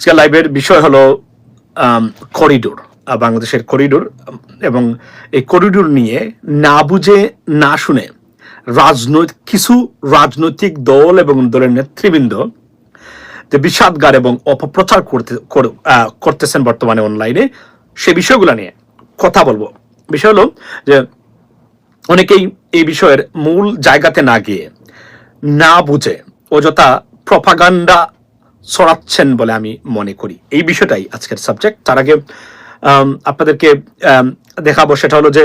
আজকে লাইভের বিষয় হলো করিডোর বাংলাদেশের করিডোর এবং এই করিডোর নিয়ে না বুঝে, না শুনে রাজনৈতিক কিছু রাজনৈতিক দল এবং দলের নেতৃবৃন্দ যে বিষাদগার এবং অপপ্রচার করতে করতেছেন বর্তমানে অনলাইনে সে বিষয়গুলো নিয়ে কথা বলব। বিষয় হলো যে অনেকেই এই বিষয়ের মূল জায়গাতে না গিয়ে না বুঝে অযথা প্রপাগান্ডা ছড়াচ্ছেন বলে আমি মনে করি। এই বিষয়টাই আজকের সাবজেক্ট তার আগে আপনাদেরকে দেখাবো সেটা হলো যে,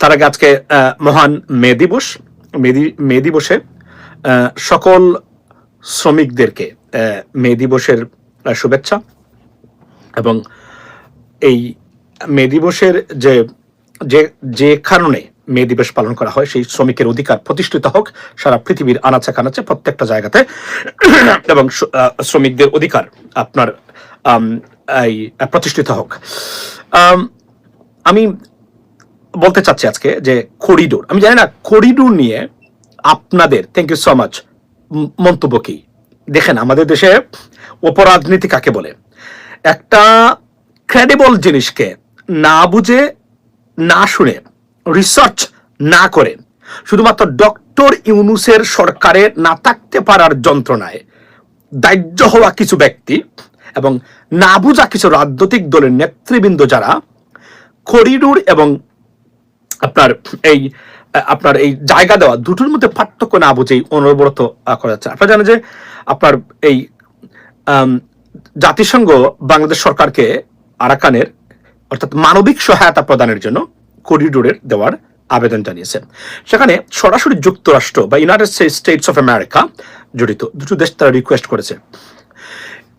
তার আগে আজকে মহান মে দিবস। মেদি মে দিবসে সকল শ্রমিকদেরকে মে দিবসের শুভেচ্ছা এবং এই মে দিবসের যে যে কারণে মে দিবস পালন করা হয়, সেই শ্রমিকের অধিকার প্রতিষ্ঠিত হোক, সারা পৃথিবীর আনাচে কানাচে প্রত্যেকটা জায়গাতে। এবং শ্রমিকদের অধিকার আপনার প্রতিষ্ঠিত হোক। আমি বলতে চাচ্ছি আজকে যে করিডোর, আমি জানি না, করিডোর নিয়ে আপনাদের থ্যাংক ইউ সো মাচ মন্তব্য কি? দেখেন, আমাদের দেশে অপরাজনীতি কাকে বলে? একটা ক্রেডিবল জিনিসকে না বুঝে, না শুনে রিসার্চ না করে, শুধুমাত্র ডক্টর ইউনুসের সরকারে না থাকতে পারার যন্ত্রণায় দাহ্য হওয়া কিছু ব্যক্তি এবং না বুঝা কিছু রাজনৈতিক দলের নেতৃবৃন্দ যারা করিডোর এবং আপনার এই আপনার এই জায়গা দেওয়া দুটোর মধ্যে পার্থক্য না বুঝেই অনবরত করা যাচ্ছে। আপনারা জানেন যে আপনার এই জাতিসংঘ বাংলাদেশ সরকারকে আরাকানের অর্থাৎ মানবিক সহায়তা প্রদানের জন্য করিডোরের দেওয়ার আবেদন জানিয়েছে। সেখানে সরাসরি যুক্তরাষ্ট্র বা ইউনাইটেড স্টেটস অফ আমেরিকা জড়িত দুটো দেশ তারা রিকোয়েস্ট করেছে।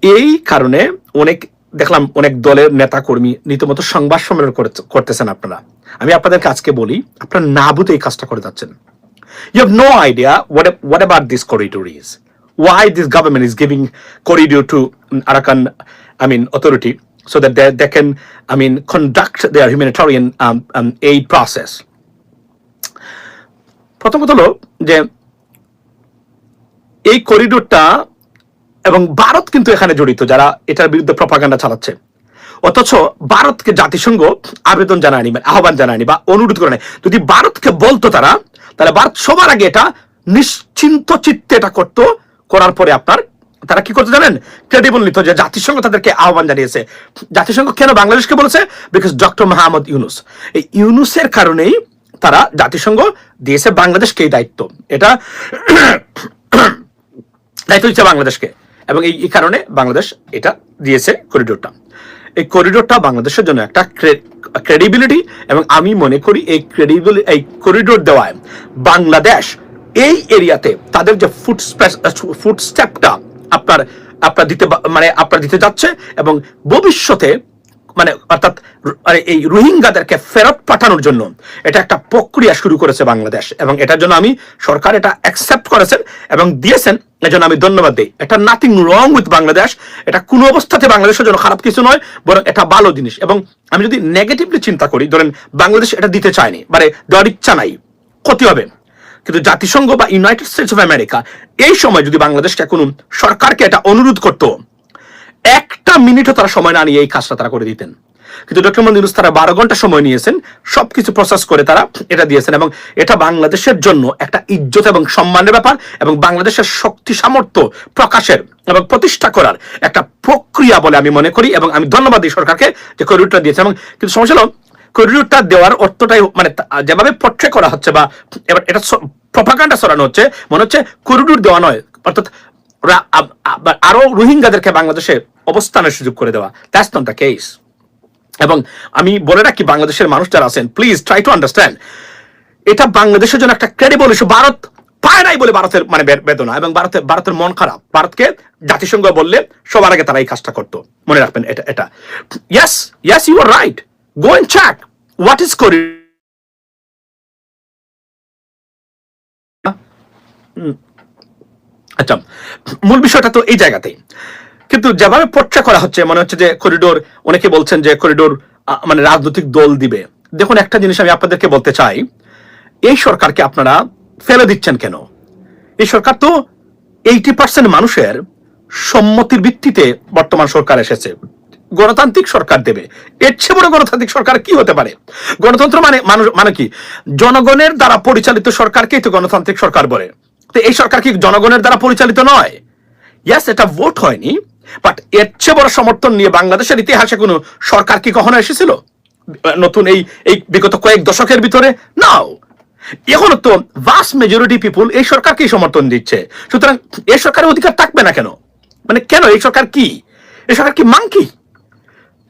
এই কারণে অনেক দেখলাম অনেক দলের নেতা কর্মী রীতিমতো সংবাদ সম্মেলন করতে- করতেছেন আপনারা। আমি আপনাদেরকে আজকে বলি আপনারা না বুঝে এই কাজটা করে যাচ্ছেন। Have no idea what what about this corridor is. Why this government is giving corridor to Arakan, I mean, authority, so that they, they can, I mean, conduct their humanitarian um, um, aid process. প্রথম কথা হলো যে এই করিডোরটা এবং ভারত কিন্তু এখানে জড়িত যারা এটার বিরুদ্ধে প্রপাগান্ডা চালাচ্ছে অথচ ভারতকে জাতিসংঘ আবেদন জানায়নি মানে আহ্বান জানায়নি বা অনুরোধ করে যদি ভারতকে বলতো তারা তাহলে ভারত সবার আগে এটা নিশ্চিন্ত চিত্তে এটা করতো করার পরে আপনার তারা কি করতে জানেন? ক্রেডিবল নিত যে জাতিসংঘ তাদেরকে আহ্বান জানিয়েছে। জাতিসংঘ কেন বাংলাদেশকে বলেছে? বিকজ ডক্টর মাহমুদ ইউনুস এই ইউনুসের কারণেই তারা জাতিসংঘ দিয়েছে বাংলাদেশকে এই দায়িত্ব। এটা দায়িত্ব দিচ্ছে বাংলাদেশকে। এবং এই কারণে বাংলাদেশ এটা দিয়েছে করিডোরটা এই করিডোরটা বাংলাদেশের জন্য একটা ক্রেডিবিলিটি এবং আমি মনে করি এই ক্রেডিবল এই করিডোর দেওয়ায় বাংলাদেশ এই এরিয়াতে তাদের যে ফুট ফুট স্টেপটা আপনার আপনার দিতে মানে আপনার দিতে যাচ্ছে এবং ভবিষ্যতে মানে অর্থাৎ মানে এই রোহিঙ্গাদেরকে ফেরত পাঠানোর জন্য এটা একটা প্রক্রিয়া শুরু করেছে বাংলাদেশ এবং এটার জন্য আমি সরকার এটা অ্যাকসেপ্ট করেছেন এবং দিয়েছেন। এজন্য আমি ধন্যবাদ দিই। এটা নাথিং রং উইথ বাংলাদেশ। এটা কোনো অবস্থাতে বাংলাদেশের জন্য খারাপ কিছু নয়, বরং এটা ভালো জিনিস এবং আমি যদি নেগেটিভলি চিন্তা করি, ধরেন বাংলাদেশ এটা দিতে চায়নি মানে দেওয়ার ইচ্ছা নাই, ক্ষতি হবে। কিন্তু জাতিসংঘ বা ইউনাইটেড স্টেটস অফ আমেরিকা এই সময় যদি বাংলাদেশকে কোনো সরকারকে এটা অনুরোধ করতো, একটা মিনিটও তারা সময় না নিয়ে এই কাজটা তারা করে দিতেন। কিন্তু ডক্টর মোহাম্মদ ইউনুস তারা বারো ঘণ্টা সময় নিয়েছেন, সবকিছু প্রসেস করে তারা এটা দিয়েছেন এবং এটা বাংলাদেশের জন্য একটা ইজ্জত এবং সম্মানের ব্যাপার এবং বাংলাদেশের শক্তি সামর্থ্য প্রকাশের এবং প্রতিষ্ঠা করার একটা প্রক্রিয়া বলে আমি মনে করি এবং আমি ধন্যবাদ দিই সরকারকে যে করিডোরটা দিয়েছে এবং কিন্তু সমস্যা হলো করিডোরটা দেওয়ার অর্থটাই মানে যেভাবে পট্রে করা হচ্ছে বা এবার এটা প্রপাগান্ডা সরানো হচ্ছে। মনে হচ্ছে করিডোর দেওয়া নয়। অর্থাৎ আরও রোহিঙ্গাদেরকে বাংলাদেশে অবস্থানের সুযোগ করে দেওয়া। দ্যাটস নট দ্য কেস এবং আমি বলে রাখি, বাংলাদেশের মানুষ যারা আছেন প্লিজ ট্রাই টু আন্ডারস্ট্যান্ড এটা বাংলাদেশের জন্য একটা ক্রেডিবল ইস্যু ভারত পায় নাই বলে ভারতের মানে বেদনা এবং ভারতের ভারতের মন খারাপ। ভারতকে জাতিসংঘ বললে সবার আগে তারা এই কাজটা করতো। মনে রাখবেন এটা এটা। Yes yes you are right go and check what is করি আচ্ছা মূল বিষয়টা তো এই জায়গাতেই। কিন্তু যেভাবে পোট্রে করা হচ্ছে, মনে হচ্ছে যে করিডোর অনেকে বলছেন যে করিডোর মানে রাজনৈতিক দল দিবে। দেখুন, একটা জিনিস আমি আপনাদেরকে বলতে চাই। এই সরকারকে আপনারা ফেলে দিচ্ছেন কেন? এই সরকার তো এইটি পার্সেন্ট মানুষের সম্মতির ভিত্তিতে বর্তমান সরকার এসেছে। গণতান্ত্রিক সরকার দেবে। এর চেয়ে বড় গণতান্ত্রিক সরকার কি হতে পারে? গণতন্ত্র মানে মানুষ মানে কি? জনগণের দ্বারা পরিচালিত সরকারকেই তো গণতান্ত্রিক সরকার বলে। তো এই সরকার কি জনগণের দ্বারা পরিচালিত নয়? ইয়াস এটা ভোট হয়নি বাট এর চেয়ে বড় সমর্থন নিয়ে বাংলাদেশের ইতিহাসে কোনো সরকার কি কখনো এসেছিল? নতুন এই এই বিগত কয়েক দশকের ভিতরে? নাও এখনও তো ভাস্ট মেজরিটি পিপুল এই সরকারকেই সমর্থন দিচ্ছে। সুতরাং এই সরকারের অধিকার থাকবে না কেন? মানে কেন এই সরকার কি? এই সরকার কি monkey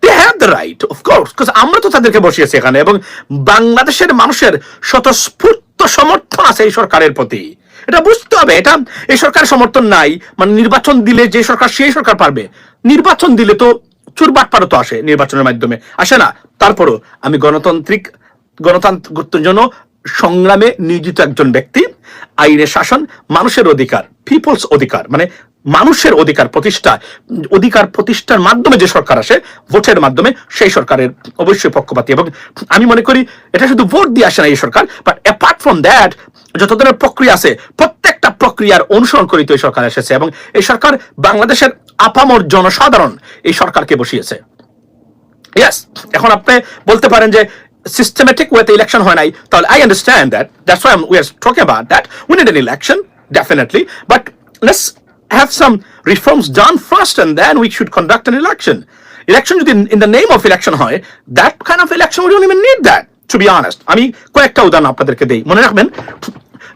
they have the right of course because আমরা তো তাদেরকে বসিয়েছি এখানে, এবং বাংলাদেশের মানুষের স্বতঃস্ফূর্ত সমর্থন আছে এই সরকারের প্রতি। এটা বুঝতে হবে, এটা এই সরকার সমর্থন নাই। মানে নির্বাচন দিলে যে সরকার, সেই সরকার পারবে। নির্বাচন দিলে তো চুরবাট পারো তো আসে নির্বাচনের মাধ্যমে। আসে না? তারপরও আমি গণতান্ত্রিক গণতান্ত্রিক জন্য সংগ্রামে নিয়োজিত একজন ব্যক্তি, আইনের শাসন, মানুষের অধিকার পিপলস অধিকার মানে মানুষের অধিকার প্রতিষ্ঠা, অধিকার প্রতিষ্ঠার মাধ্যমে যে সরকার আসে, ভোটের মাধ্যমে সেই সরকারের অবশ্যই পক্ষপাতী। এবং আমি মনে করি, এটা শুধু ভোট দিয়ে আসে না এই সরকার বাট অ্যাপার্ট ফ্রম দ্যাট যত ধরনের প্রক্রিয়া আছে, প্রত্যেকটা প্রক্রিয়ার অনুসরণ করিত এই সরকার এসেছে। এবং এই সরকার বাংলাদেশের আপামর জনসাধারণ এই সরকারকে বসিয়েছে। ইয়েস এখন আপনি বলতে পারেন যে সিস্টেমেটিক ওয়েতে ইলেকশন হয় নাই তাহলে I understand that that's why we are talking about that we need an election definitely but let's have some reforms done first and then we should conduct an election. Election যদি in the name of election হয়, that kind of election, we don't even need that, to be honest. আমি কয়েকটা উদাহরণ আপনাদেরকে দেই। মনে রাখবেন,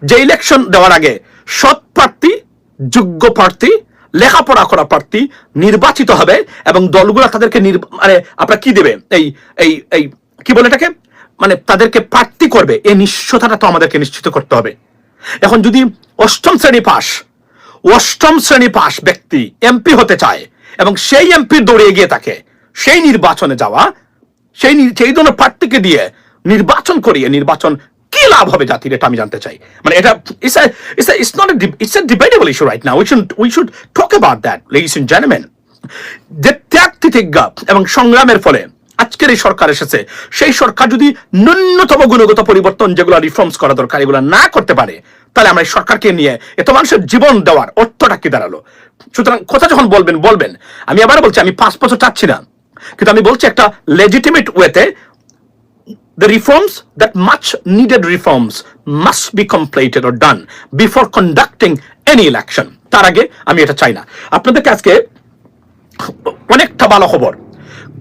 যে ইলেকশন দেওয়ার আগে সৎ প্রার্থী, যোগ্য প্রার্থী, লেখাপড়া করা প্রার্থী নির্বাচিত হবে এবং দলগুলো তাদেরকে মানে আপনার কি দেবে এই এই এই কি বলে এটাকে? মানে তাদেরকে প্রার্থী করবে। এই নিশ্চয়তাটা তো আমাদেরকে নিশ্চিত করতে হবে। এখন যদি অষ্টম শ্রেণি পাস অষ্টম শ্রেণি পাস ব্যক্তি এমপি হতে চায় এবং সেই এমপি দৌড়ে এগিয়ে থাকে, সেই নির্বাচনে যাওয়া, সেই সেই ধরনের প্রার্থীকে দিয়ে নির্বাচন করিয়ে নির্বাচন কি লাভ হবে জাতির, এটা আমি জানতে চাই। মানে এটা it's it's it's not it's a debatable issue right now we should we should talk about that ladies and gentleman যে ত্যাগ তিতিজ্ঞা এবং সংগ্রামের ফলে আজকের এই সরকার এসেছে, সেই সরকার যদি ন্যূনতম গুণগত পরিবর্তন যেগুলো রিফর্মস করা দরকার, এগুলো না করতে পারে, তাহলে আমরা এই সরকারকে নিয়ে এত মানুষের জীবন দেওয়ার অর্থটা কি দাঁড়াল? সুতরাং কথা যখন বলবেন বলবেন। আমি আবার বলছি, আমি পাঁচ বছর চাচ্ছি না। কিন্তু আমি বলছি একটা লেজিটিমেট ওয়েতে the reforms that much needed reforms must be completed or done before conducting any election. তার আগে আমি এটা চাই না। আপনাদেরকে আজকে অনেকটা ভালো খবর।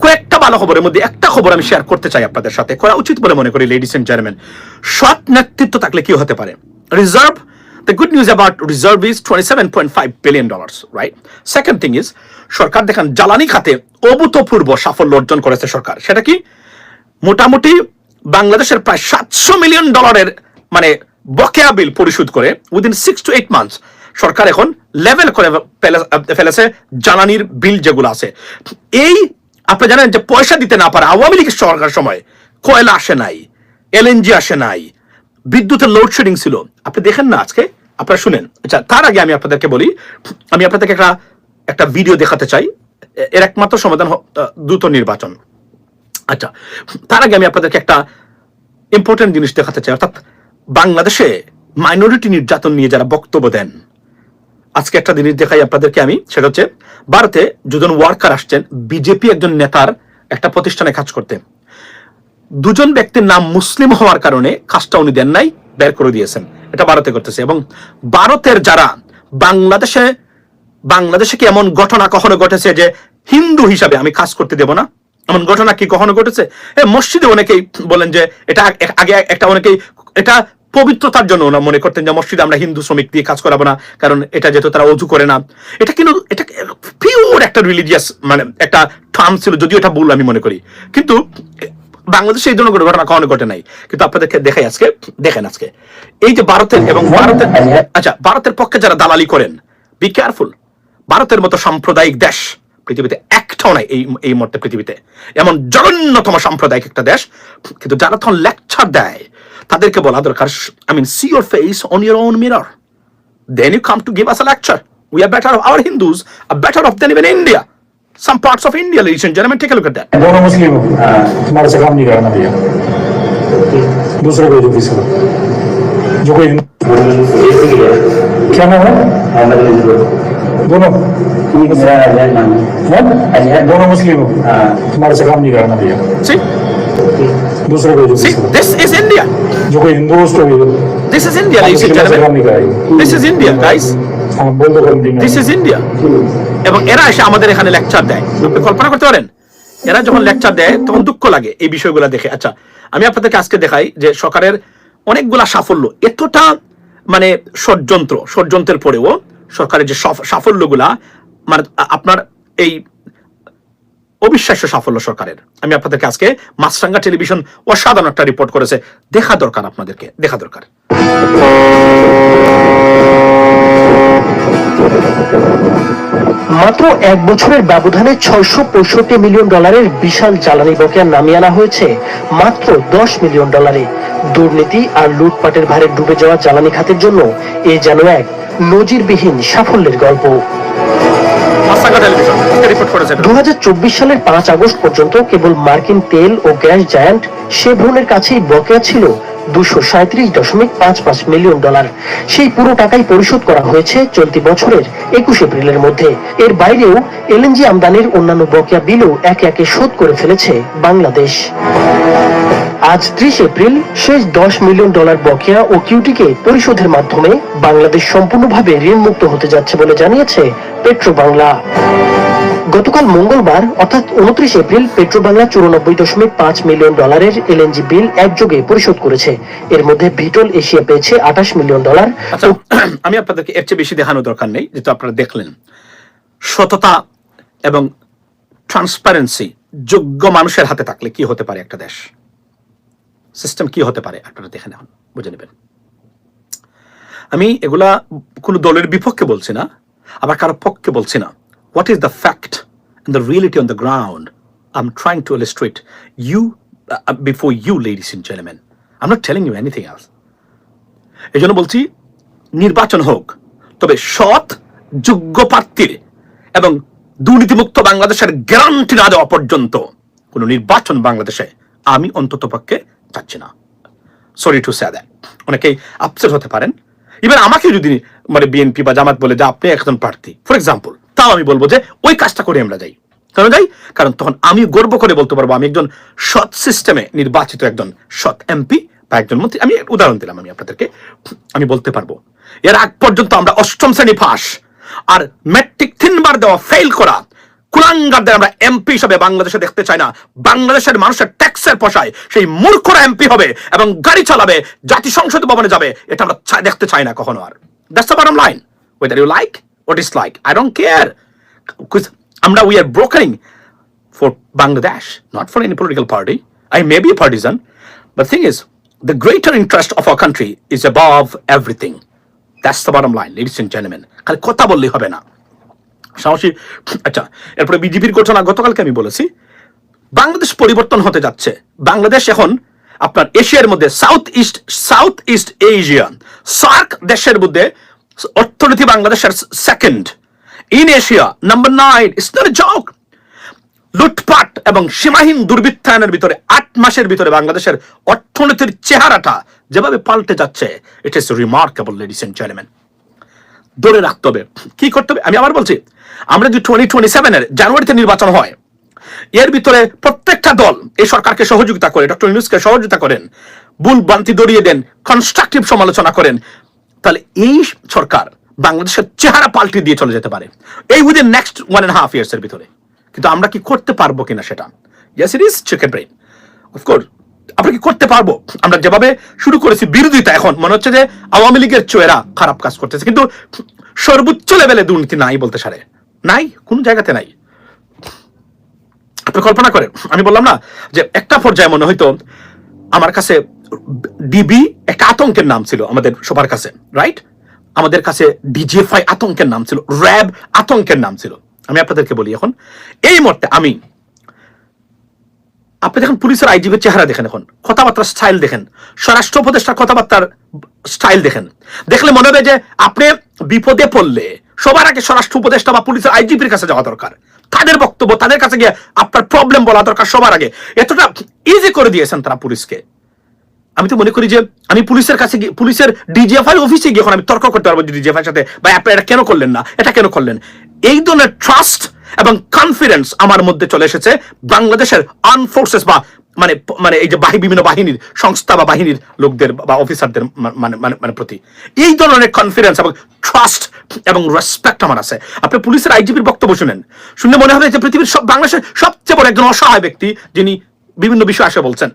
কয়েকটা ভালো খবরের মধ্যে একটা খবর আমি শেয়ার করতে চাই আপনাদের সাথে। করা উচিত বলে মনে করি লেডিস এন্ড জেন্টলম্যান সৎ নেতৃত্ব থাকলে কি হতে পারে? Reserve The good news about reserve is 27.5 billion dollars, right? Second thing is সরকার দেখেন জ্বালানি খাতে অভূতপূর্ব সাফল্য অর্জন করেছে সরকার। সেটা কি? মোটামুটি বাংলাদেশের প্রায় সাতশো মিলিয়ন ডলারের মানে বকেয়া বিল পরিশোধ করে within six two eight months সরকার এখন লেভেল করে ফেলেছে জ্বালানির বিল যেগুলো আছে। এই আপনি জানেন যে পয়সা দিতে না পারে আওয়ামী লীগের সরকার সময় কয়লা আসে নাই এলএনজি আসে নাই, বিদ্যুতের লোডশেডিং ছিল। আপনি দেখেন না আজকে? আপনারা শুনেন। আচ্ছা তার আগে আমি আপনাদেরকে বলি, আমি আপনাদেরকে একটা একটা ভিডিও দেখাতে চাই। এর একমাত্র সমাধান দ্রুত নির্বাচন। আচ্ছা তার আগে আমি আপনাদেরকে একটা ইম্পর্টেন্ট জিনিস দেখাতে চাই। অর্থাৎ বাংলাদেশে মাইনরিটি নির্যাতন নিয়ে যারা বক্তব্য দেন আজকে একটা জিনিস দেখাই আপনাদেরকে আমি, সেটা হচ্ছে ভারতে দুজন ওয়ার্কার আসছেন বিজেপি একজন নেতার একটা প্রতিষ্ঠানে কাজ করতে। দুজন ব্যক্তির নাম মুসলিম হওয়ার কারণে কাজটা উনি দেন নাই, বের করে দিয়েছেন। এটা ভারতে করতেছে এবং ভারতের যারা বাংলাদেশে বাংলাদেশে কি এমন ঘটনা কখনো ঘটেছে যে হিন্দু হিসাবে আমি কাজ করতে দেব না? এমন ঘটনা কি কখনো ঘটেছে? মসজিদে অনেকেই বলেন যে এটা আগে একটা অনেকেই, এটা পবিত্রতার জন্য ওরা মনে করতেন যে মসজিদে আমরা হিন্দু শ্রমিক দিয়ে কাজ করাবো না, কারণ এটা যেহেতু তারা অজু করে না। এটা কিন্তু, এটা পিওর একটা রিলিজিয়াস মানে একটা টার্ম ছিল, যদিও এটা ভুল আমি মনে করি। কিন্তু বাংলাদেশে এই ধরনের ঘটনা কখনো ঘটে নাই। কিন্তু আপনাদেরকে দেখাই আজকে, দেখেন আজকে। এই যে ভারতের এবং ভারতের আচ্ছা ভারতের পক্ষে যারা দালালি করেন বি কেয়ারফুল ভারতের মতো সাম্প্রদায়িক দেশ পৃথিবীতে একটাও নাই এই এই মুহূর্তে পৃথিবীতে। এমন জঘন্যতম সাম্প্রদায়িক একটা দেশ, কিন্তু যারা তখন লেকচার দেয় তাদেরকে বলা দরকার I mean see your face on your own mirror then you come to give us a lecture. We are better, our Hindus are better off than even India. Some parts of India, ladies and gentlemen, take a look at that. दोनों मुस्लिम हो तुम्हारे से काम नहीं करना भैया दूसरे को जो किसी को जो कोई क्या नाम है दोनों ठीक मेरा अजय नाम है हैं? अजय दोनों मुस्लिम हो हाँ तुम्हारे से काम नहीं करना भैया This is India. This is India, ladies and gentlemen. This is India, guys. This is India এবং এরা এসে আমাদের এখানে লেকচার দেয়। কল্পনা করতে পারেন? এরা যখন লেকচার দেয় তখন দুঃখ লাগে এই বিষয়গুলো দেখে। আচ্ছা আমি আপনাদেরকে আজকে দেখাই যে সরকারের অনেকগুলা সাফল্য এতটা মানে ষড়যন্ত্র ষড়যন্ত্রের পরেও সরকারের যে সাফল্যগুলা মানে আপনার এই অবিশ্বাস্য সাফল্য সরকারের। আমি আপনাদেরকে আজকে মাছরাঙ্গা টেলিভিশন অসাধারণ একটা রিপোর্ট করেছে। দেখা দরকার আপনাদেরকে, দেখা দরকার। মাত্র এক বছরের ব্যবধানে ছয়শো পঁয়ষট্টি মিলিয়ন ডলারের বিশাল জ্বালানি বকেয়া নামিয়ে আনা হয়েছে। মাত্র দশ মিলিয়ন ডলারে। দুর্নীতি আর লুটপাটের ভারে ডুবে যাওয়া জ্বালানি খাতের জন্য এ যেন এক নজিরবিহীন সাফল্যের গল্প। মাছরাঙ্গা টেলিভিশন রিপোর্ট করেছে। দু সালের পাঁচ আগস্ট পর্যন্ত কেবল মার্কিন তেল ও গ্যাস জায়ান্ট শেভরনের কাছেই বকেয়া ছিল দুশো দশমিক পাঁচ পাঁচ মিলিয়ন ডলার। সেই পুরো টাকাই পরিশোধ করা হয়েছে চলতি বছরের একুশ এপ্রিলের মধ্যে। এর বাইরেও এলএনজি আমদানির অন্যান্য বকেয়া বিলও একে একে শোধ করে ফেলেছে বাংলাদেশ। আজ ত্রিশ এপ্রিল, শেষ দশ মিলিয়ন ডলার বকেয়া ও কিউটিকে পরিশোধের মাধ্যমে বাংলাদেশ সম্পূর্ণভাবে ঋণমুক্ত হতে যাচ্ছে বলে জানিয়েছে পেট্রো বাংলা গতকাল মঙ্গলবার, অর্থাৎ উনত্রিশ এপ্রিল পেট্রো বাংলা চুরানব্বই দশমিক পাঁচ মিলিয়ন ডলারের এলএনজি বিল একযোগে পরিশোধ করেছে। এর মধ্যে ভিটল এশিয়া পেয়েছে আঠাশ মিলিয়ন ডলার। আচ্ছা আমি আপনাদেরকে এর চেয়ে বেশি দেখানোর দরকার নেই, যেহেতু আপনারা দেখলেন। সততা এবং ট্রান্সপারেন্সি যোগ্য মানুষের হাতে থাকলে কি হতে পারে একটা দেশ? সিস্টেম কি হতে পারে? আপনারা দেখে নেন, বুঝে নেবেন। আমি এগুলা কোনো দলের বিপক্ষে বলছি না, আবার কারও পক্ষে বলছি না। What is the fact the reality on the ground I am trying to illustrate you before you ladies and gentleman I am not telling you anything else এই জন্য বলছি, নির্বাচন হোক, তবে সৎ, যোগ্য প্রার্থীর এবং দুর্নীতিমুক্ত বাংলাদেশের গ্যারান্টি না দেওয়া পর্যন্ত কোনো নির্বাচন বাংলাদেশে আমি অন্তত পক্ষে চাচ্ছি না। সরি টু সে দ্যাট অনেকেই আপসেট হতে পারেন। ইভেন আমাকে যদি মানে বিএনপি বা জামাত বলে যে আপনি একজন প্রার্থী। ফর এক্সাম্পল তাও আমি বলব যে ওই কাজটা করে আমরা যাই। কেন যাই? কারণ তখন আমি গর্ব করে বলতে পারব, আমি একজন সৎ সিস্টেমে নির্বাচিত একজন সৎ এমপি বা একজন মন্ত্রী। আমি উদাহরণ দিলাম আমি আপনাদেরকে। আমি বলতে পারব, এর আগ পর্যন্ত আমরা অষ্টম শ্রেণি ফাঁস আর ম্যাট্রিক তিনবার দেওয়া ফেল করা কুলাঙ্গারদের আমরা এমপি হিসাবে বাংলাদেশে দেখতে চাই না। বাংলাদেশের মানুষের ট্যাক্সের পয়সায় সেই মূর্খরা এমপি হবে এবং গাড়ি চালাবে, জাতি সংসদ ভবনে যাবে, এটা আমরা দেখতে চাই না কখনো আর। That's the bottom line whether you like what is like I don't care আমরা we are brokering for Bangladesh, not for any political party. I may be a partisan, but thing is, the greater interest of our country is above everything. That's the bottom line, ladies and gentlemen. খালি কথা বললেই হবে না সাহসী আচ্ছা এরপরে বিজেপির ঘটনা গতকালকে আমি বলেছি বাংলাদেশ পরিবর্তন হতে যাচ্ছে বাংলাদেশ এখন আপনার এশিয়ার মধ্যে south east south east Asia SAARC দেশের মধ্যে অর্থনীতি বাংলাদেশের second in Asia number nine it's not joke লুটপাট এবং সীমাহীন দুর্বৃত্তায়নের ভিতরে আট মাসের ভিতরে বাংলাদেশের অর্থনীতির চেহারাটা যেভাবে পাল্টে যাচ্ছে it is remarkable ladies and gentleman ধরে রাখতে হবে। কি করতে হবে? আমি আবার বলছি, আমরা যদি টোয়েন্টি টোয়েন্টি সেভেনের জানুয়ারিতে নির্বাচন হয়, এর ভিতরে প্রত্যেকটা দল, এই সরকারকে সহযোগিতা করে ডক্টর ইউনুসকে সহযোগিতা করেন ভুল বান্তি দড়িয়ে দেন কনস্ট্রাকটিভ সমালোচনা করেন তাহলে এই সরকার বাংলাদেশের চেহারা পাল্টে দিয়ে চলে যেতে পারে। এই within next one and half years এর ভিতরে। কিন্তু আমরা কি করতে পারব কিনা সেটা? Yes it is chicken brain of course আমরা কি করতে পারব? আমরা যেভাবে শুরু করেছি বিরোধিতা এখন, মনে হচ্ছে যে আওয়ামী লীগের চোয়েরা খারাপ কাজ করতেছে, কিন্তু সর্বোচ্চ লেভেলে দুর্নীতি নাই বলতে সারে। নাই? কোন জায়গাতে নাই। আপনি কল্পনা করেন, আমি বললাম না যে একটা পর্যায়ে মনে হয়তো আমার কাছে ডিবি একটা আতঙ্কের নাম ছিল আমাদের সবার কাছে রাইট আমাদের কাছে ডিজিএফআই আতঙ্কের নাম ছিল র্যাব আতঙ্কের নাম ছিল। আমি আপনাদেরকে বলি এখন, এই মুহূর্তে আমি, আপনি দেখেন পুলিশের আইজিপির চেহারা দেখেন এখন, কথাবার্তার স্টাইল দেখেন, স্বরাষ্ট্র উপদেষ্টার কথাবার্তার স্টাইল দেখেন। দেখলে মনে হবে যে আপনি বিপদে পড়লে সবার আগে স্বরাষ্ট্র উপদেষ্টা বা পুলিশের আইজিপির কাছে যাওয়া দরকার। তাদের বক্তব্য, তাদের কাছে গিয়ে আপনার প্রবলেম বলা দরকার সবার আগে। এতটা ইজি করে দিয়েছেন তারা পুলিশকে। আমি তো মনে করি যে আমি পুলিশের কাছে গিয়ে, পুলিশের ডিজিএফআই অফিসে গিয়ে এখন আমি তর্ক করতে পারব ডিজিএফআই সাথে, বা আপনারা এটা কেন করলেন না, এটা কেন করলেন? এই ধরনের ট্রাস্ট এবং কনফিডেন্স আমার মধ্যে চলে এসেছে বাংলাদেশের আর্ম ফোর্সেস বা মানে মানে এই যে বাহি, বিভিন্ন বাহিনীর, সংস্থা বা বাহিনীর লোকদের বা অফিসারদের মানে মানে মানে প্রতি। এই ধরনের কনফিডেন্স এবং ট্রাস্ট এবং রেসপেক্ট আমার আছে। আপনি পুলিশের আইজিপির বক্তব্য শুনেন। শুনে মনে হবে যে পৃথিবীর সব, বাংলাদেশের সবচেয়ে বড় একজন অসহায় ব্যক্তি যিনি বিভিন্ন বিষয় আসে বলছেন।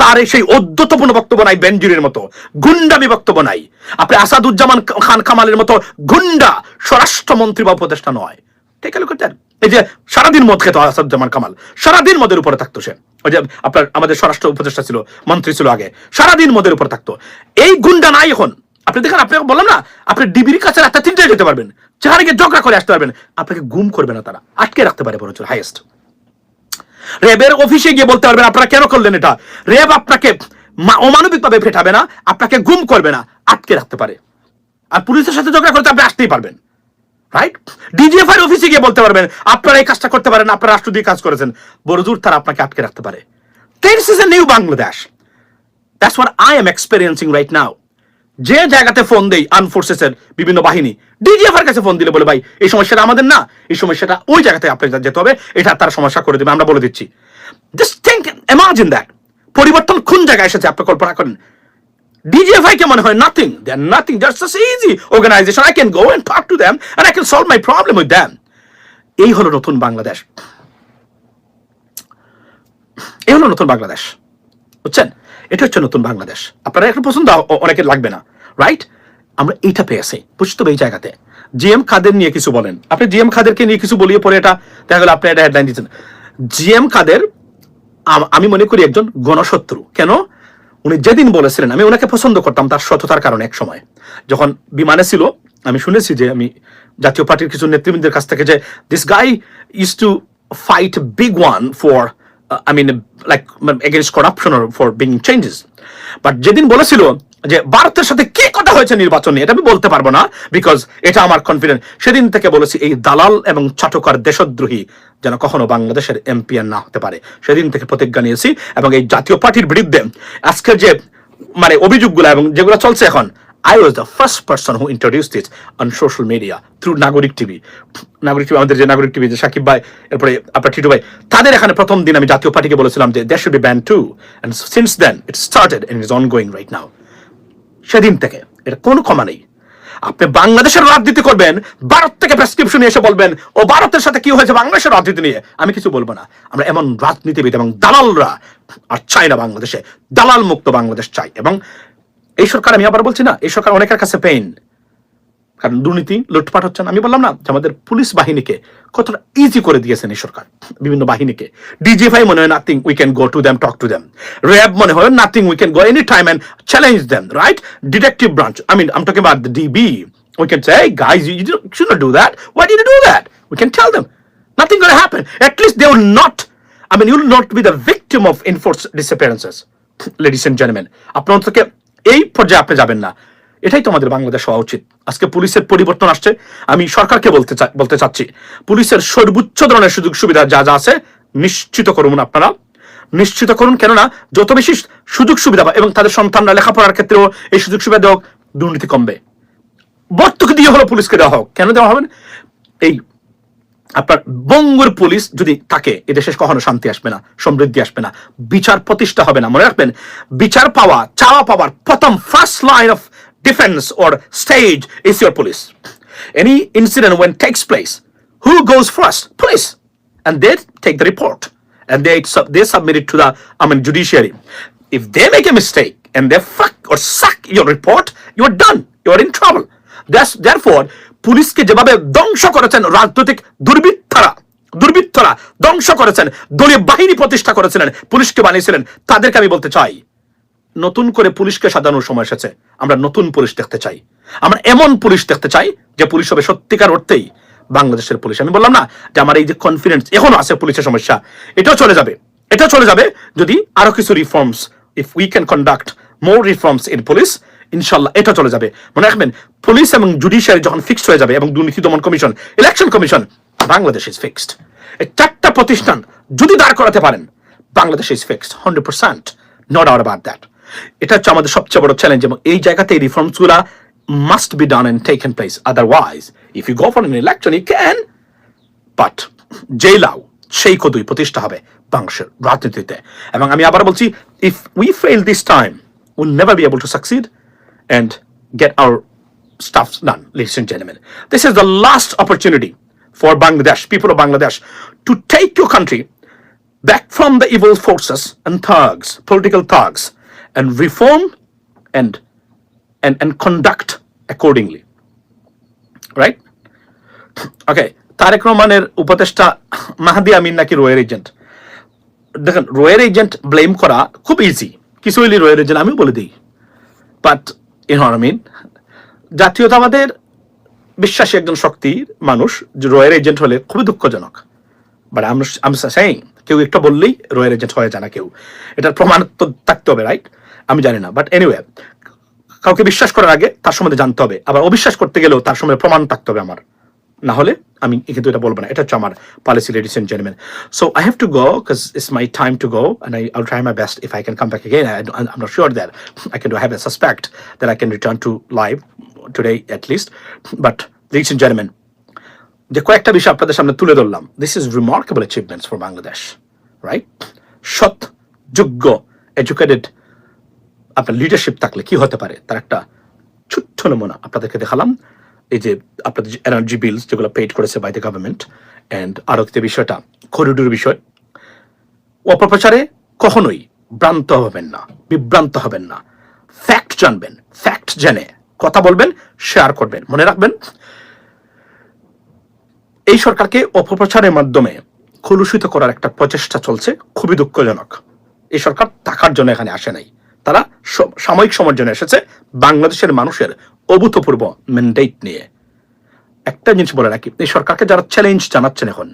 তার সেই অদ্যতপূর্ণ বক্তব্য নাই, বেনজুরের মতো। গুন্ডামি বক্তব্য নাই। আপনি আসাদুজ্জামান খান কামালের মতো গুন্ডা স্বরাষ্ট্রমন্ত্রী বা উপদেষ্টা নয়। ঠিক করতেন এই যে সারাদিন মদ খেত আসাদুজ্জামান কামাল, সারাদিন মদের উপরে থাকতো সে। ওই যে আপনার, আমাদের স্বরাষ্ট্র উপদেষ্টা ছিল, মন্ত্রী ছিল আগে, সারাদিন মদের উপরে থাকতো। এই গুন্ডা নাই এখন। আপনি দেখেন, আপনাকে বললাম না, আপনি ডিবির কাছে রাতে তিনটায় যেতে পারবেন। গিয়ে ঝগড়া করে আসতে পারবেন। আপনাকে গুম করবে না তারা। আটকে রাখতে পারে বরঞ্চ হাইয়েস্ট র্যাবের অফিসে গিয়ে বলতে পারবেন, আপনারা কেন করলেন এটা? র্যাব আপনাকে অমানবিক ভাবে ফেটাবে না, আপনাকে গুম করবে না, আটকে রাখতে পারে। আর পুলিশের সাথে ঝগড়া করতে আপনি আসতেই পারবেন। রাইট ডিজিএফআই অফিসে গিয়ে বলতে পারবেন, আপনারা এই কাজটা করতে পারেন আপনারা রাষ্ট্র দিয়ে কাজ করেছেন। বড়জোর তারা আপনাকে আটকে রাখতে পারে। This is a new Bangladesh that's what I am experiencing right now যে জায়গাতে ফোন দেই আনফোর্সেস এর বিভিন্ন বাহিনী ডিজিএফআর কাছে ফোন দিলে বলে, ভাই, এই সমস্যাটা আমাদের না। এই সমস্যাটা ওই জায়গাতে আপনাকে যেতে হবে। এটা তার সমস্যা করে দেবে, আমরা বলে দিচ্ছি। জাস্ট থিঙ্ক ইমাজিন দ্যাট পরিবর্তন কোন জায়গায় এসেছে? আপনি কল্পনা করেন। কে মনে হয় nothing they are nothing just easy organization I can go and talk to them and I can solve my problem with them এই হলো নতুন বাংলাদেশ। এই হলো নতুন বাংলাদেশ। বুঝছেন? এটা হচ্ছে নতুন বাংলাদেশ। আপনারা এখন পছন্দ অনেকের লাগবে না। রাইট আমরা এইটা পেয়েছি বুঝতে হবে এই জায়গাতে। জিএম খাদের নিয়ে কিছু বলেন। আপনি জিএম খাদেরকে নিয়ে কিছু বলিয়ে পরে এটা, দেখা গেল আপনি এটা হেডলাইন দিচ্ছেন জিএম খাদের আমি মনে করি একজন গণশত্রু। কেন? উনি যেদিন বলেছিলেন, আমি ওনাকে পছন্দ করতাম তার সততার কারণে এক সময়। যখন বিমানে ছিল, আমি শুনেছি যে আমি জাতীয় পার্টির কিছু নেতৃবৃন্দের কাছ থেকে যে this guy is to fight big one for I mean like against corruption for being changes but যেদিন বলেছিল যে ভারতের সাথে কি কথা হয়েছে নির্বাচন এটা আমি বলতে পারব না বিকজ এটা আমার কনফিডেন্স সেদিন থেকে বলেছি, এই দালাল এবং চাটকার দেশদ্রোহী যেন কখনো বাংলাদেশের এমপিআর না হতে পারে। সেদিন থেকে প্রতিজ্ঞা নিয়েছি এবং এই জাতীয় পার্টির বিরুদ্ধে আজকের যে মানে অভিযোগগুলো এবং যেগুলো চলছে এখন I was the first person who introduce this on social media through Nagorik TV Nagorik TV আমাদের যে নাগরিক টিভি যে সাকিব ভাই, এরপরে আপনার টিটু ভাই, তাদের এখানে প্রথম দিন আমি জাতীয় পার্টিকে বলেছিলাম যে that should be ban to and since then it started and is ongoing right now সেদিন থেকে। এটা কোনো ক্ষমা নেই। আপনি বাংলাদেশের রাজনীতি করবেন, ভারত থেকে প্রেসক্রিপশন এসে বলবেন, ও ভারতের সাথে কি হয়েছে বাংলাদেশের রাজনীতি নিয়ে? আমি কিছু বলব না। আমরা এমন রাজনীতিবিদ এবং দালালরা আর চাই না বাংলাদেশে। দালাল মুক্ত বাংলাদেশ চাই। এবং এই সরকার, আমি আবার বলছি না, এই সরকার অনেকের কাছে পেইন কারণ দুর্নীতি লুটপাট হচ্ছে না। আমি বললাম না যে আমাদের পুলিশ বাহিনীকে কতটা ইজি করে দিয়েছেন এই সরকার। বিভিন্ন বাহিনীকে। ডিজিএফআই মনে হয় nothing we can go to them talk to them RAB মনে হয় nothing we can go any time and challenge them right detective branch I mean am talking about the DB we can say guys you should not do that why did do that we can tell them nothing gonna happen at least they will not I mean, you will not be the victim of enforced disappearances, ladies and gentlemen. আপনার অন্তকে এই পর্যায়ে আপনি যাবেন না। এটাই তো আমাদের বাংলাদেশ হওয়া উচিত। আজকে পুলিশের পরিবর্তন আসছে। আমি সরকারকে বলতে বলতে চাচ্ছি, পুলিশের সর্বোচ্চ ধরনের সুযোগ সুবিধা যা যা আছে, নিশ্চিত করুন আপনারা। নিশ্চিত করুন, কেননা যত বেশি সুযোগ সুবিধা এবং তাদের সন্তানরা লেখাপড়ার ক্ষেত্রেও এই সুযোগ সুবিধা দেওয়া দুর্নীতি কমবে। বর্তকে দিয়ে হলো পুলিশকে দেওয়া হোক। কেন দেওয়া হবে এই আপনার বঙ্গের পুলিশ যদি থাকে এদেশে কখনো শান্তি আসবে না, সমৃদ্ধি আসবে না। বিচার প্রতিষ্ঠা হবে না। মনে রাখবেন, বিচার পাওয়া, চাওয়া পাওয়ার প্রথম first line of defence or stage is your police any incident when takes place who goes first police and they take the report and they sub- they submit it to the I mean judiciary. If they make a mistake and they fuck or suck your report, you are done. You are in trouble. That's therefore পুলিশকে যেভাবে ধ্বংস করেছেন রাজনৈতিক দুর্বৃত্তরা দুর্বৃত্তরা ধ্বংস করেছেন দলীয় বাহিনী প্রতিষ্ঠা করেছিলেন পুলিশকে বানিয়েছিলেন তাদেরকে আমি বলতে চাই নতুন করে পুলিশকে সাজানোর সময় এসেছে। আমরা নতুন পুলিশ দেখতে চাই। আমরা এমন পুলিশ দেখতে চাই যে পুলিশ হবে সত্যিকার অর্থেই বাংলাদেশের পুলিশ। আমি বললাম না যে আমার এই যে কনফিডেন্স এখনও আছে পুলিশের সমস্যা, এটাও চলে যাবে। এটা চলে যাবে যদি আরও কিছু reforms if we can conduct more reforms in police ইনশাল্লাহ এটা চলে যাবে। মনে রাখবেন পুলিশ এবং জুডিশিয়ারি যখন ফিক্সড হয়ে যাবে এবং দুর্নীতি দমন commission election commission, Bangladesh is fixed এই চারটা প্রতিষ্ঠান যদি দাঁড় করাতে পারেন, Bangladesh is fixed hundred percent no doubt about that এটা হচ্ছে আমাদের সবচেয়ে বড় চ্যালেঞ্জ এবং এই জায়গাতে এই রিফর্মসগুলা must be done and taken place otherwise if you go for an election you can but জেলাও সেই কদুই প্রতিষ্ঠা হবে বাংলাদেশের রাজনীতিতে এবং আমি আবার বলছি if we fail this time will never be able to succeed and get our stuff done, ladies and gentlemen. This is the last opportunity for Bangladesh, people of Bangladesh, to take your country back from the evil forces and thugs, political thugs, and reform and and and conduct accordingly. Right? Okay Tarek রহমানের উপদেষ্টা মাহাদি আমিন নাকি রোয়ের agent দেখেন রোয়ের agent blame করা খুব easy কিছু হইলে রোয়ের agent আমিও বলে দিই বাট ইন আমিন জাতীয়তাবাদের বিশ্বাসী একজন শক্তির মানুষ রয়ের এজেন্ট হলে খুবই দুঃখজনক বাট আমি সেইং কেউ একটা বললেই রয়ের এজেন্ট হয়ে যায় না কেউ এটার প্রমাণ তো থাকতে হবে রাইট আমি জানি না বাট এনিওয়ে কাউকে বিশ্বাস করার আগে তার সম্বন্ধে জানতে হবে আবার অবিশ্বাস করতে গেলেও তার সম্বন্ধে প্রমাণ থাকতে হবে আমার না হলে আমি কিন্তু এটা বলব না এটা হচ্ছে আমার policy ladies and gentleman so I have to go because it's my time to go and I, I'll try my best I can come back again. I, don't- I'm not sure that I can do. I have a suspect that I can return to live today at least. But ladies and যে কয়েকটা বিষয় আপনাদের সামনে তুলে ধরলাম this is remarkable achievements for Bangladesh right সৎ যোগ্য educated আপনার লিডারশিপ থাকলে কি হতে পারে? তার একটা ছোট্ট নমুনা আপনাদেরকে দেখালাম। এই যে আপনাদের এনার্জি বিলস যেগুলো পেড করেছে বাই দ্য গভর্নমেন্ট অ্যান্ড আরও যে বিষয়টা করিডোর বিষয়। অপপ্রচারে কখনোই ভ্রান্ত হবেন না, বিভ্রান্ত হবেন না। ফ্যাক্ট জানবেন ফ্যাক্ট জেনে কথা বলবেন শেয়ার করবেন, মনে রাখবেন। এই সরকারকে অপপ্রচারের মাধ্যমে কলুষিত করার একটা প্রচেষ্টা চলছে, খুবই দুঃখজনক। এই সরকার টাকার জন্য এখানে আসে নাই। তারা সাময়িক সময়ের জন্য এসেছে বাংলাদেশের মানুষের অভূতপূর্ব ম্যান্ডেট নিয়ে একটা জিনিস বলে রাখি এই সরকারকে যারা চ্যালেঞ্জ জানাচ্ছেন এখন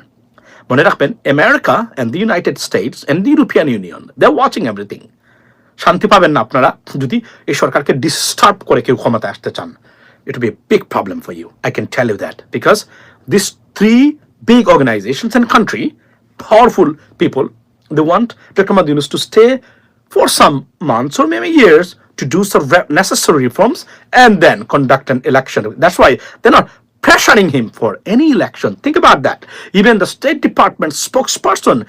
মনে রাখবেন America and the United States and the European Union they are watching everything শান্তি পাবেন না আপনারা যদি এই সরকারকে ডিস্টার্ব করে কেউ ক্ষমতায় আসতে চান it will be a big problem for you. I can tell you that because these three big organizations and country, powerful people, they want Dr. Ahmad Yunus to stay for some months or maybe years to do some necessary reforms and then conduct an election. That's why they're not pressuring him for any election. Think about that. Even the State Department spokesperson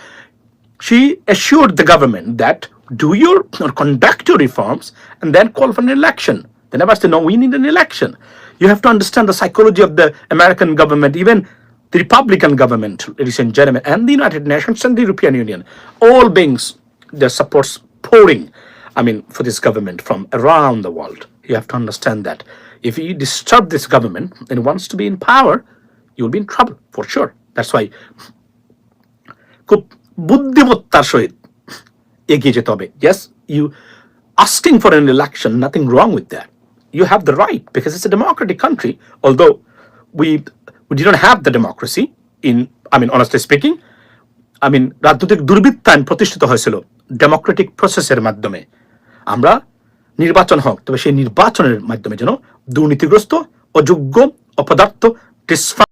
she assured the government that do your or conduct your reforms and then call for an election. They never said, no, we need an election. You have to understand the psychology of the American government, even the Republican government, ladies and gentlemen, and the United Nations and the European Union, all beings, their supports pouring, I mean, for this government from around the world. You have to understand that. If you disturb this government and wants to be in power, you'll be in trouble for sure. That's why খুব বুদ্ধিমত্তার সহিত এগিয়ে যেতে হবে yes you asking for an election nothing wrong with that you have the right because it's a democratic country although we we didn't have the democracy in I mean honestly speaking I mean রাজনৈতিক দুর্বৃত্তায়ন প্রতিষ্ঠিত হয়েছিল Democratic প্রসেসের মাধ্যমে। আমরা নির্বাচন হোক, তবে সেই নির্বাচনের মাধ্যমে যেন দুর্নীতিগ্রস্ত, অযোগ্য, অপদার্থ ডিসফা